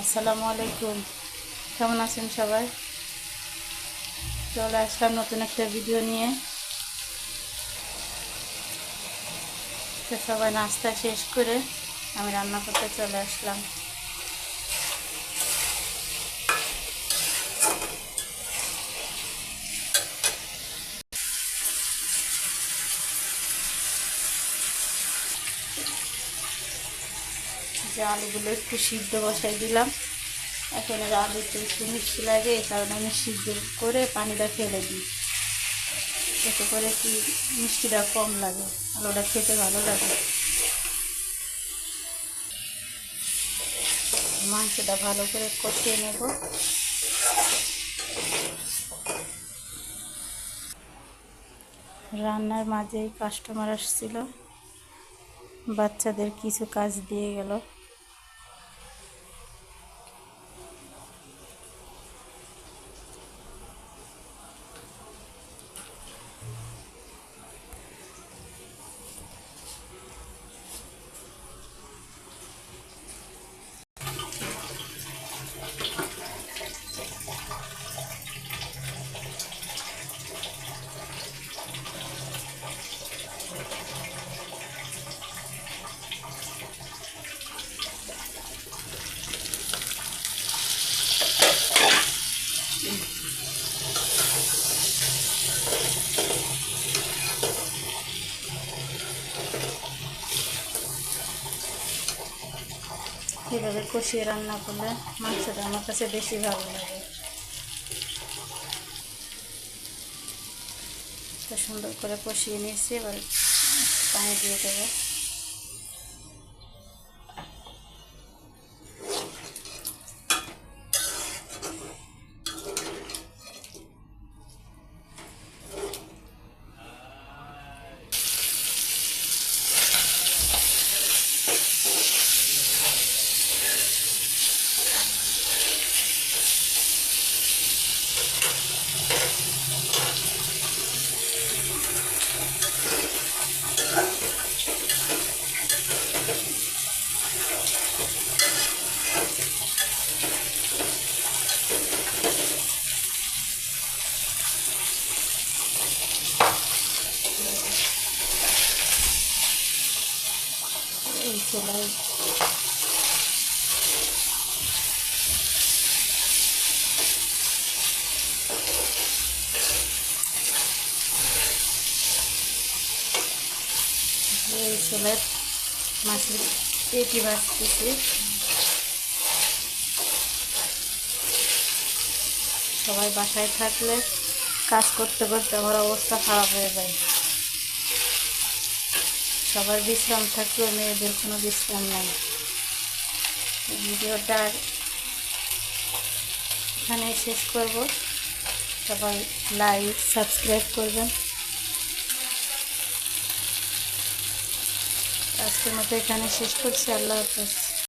আসসালামু আলাইকুম। কেমন আছেন সবাই? চলে আসলাম নতুন একটা ভিডিও নিয়ে। তো সবাই নাস্তা শেষ করে আমি রান্না করতে চলে আসলাম। যে আলুগুলো একটু সিদ্ধ বসাই দিলাম। এখন এর আলুতে একটু মিষ্টি লাগে, এই কারণে আমি সিদ্ধ করে পানিটা ফেলে দিই। এতে করে কি মিষ্টিটা কম লাগে, আলুটা খেতে ভালো লাগে। মাংসটা ভালো করে কষিয়ে নেব। রান্নার মাঝেই কাস্টমার আসছিল। বাচ্চাদের কিছু কাজ দিয়ে গেল। এভাবে কষিয়ে রান্না করলে মাংসটা আমার কাছে বেশি ভালো লাগে। সুন্দর করে কষিয়ে নিয়েছি, এবার পানি দিয়ে দেবো। এই চুলের মাছের পেটি ভাজতেছি। সবাই বাসায় থাকলে কাজ করতে করতে আমার অবস্থা খারাপ হয়ে যায়। সবার বিশ্রাম থাকলেও মেয়েদের কোনো বিশ্রাম নাই। ভিডিওটা আর এখানে শেষ করব। সবাই লাইক সাবস্ক্রাইব করবেন। আজকের মতো এখানে শেষ করছি। আল্লাহ হাফেজ।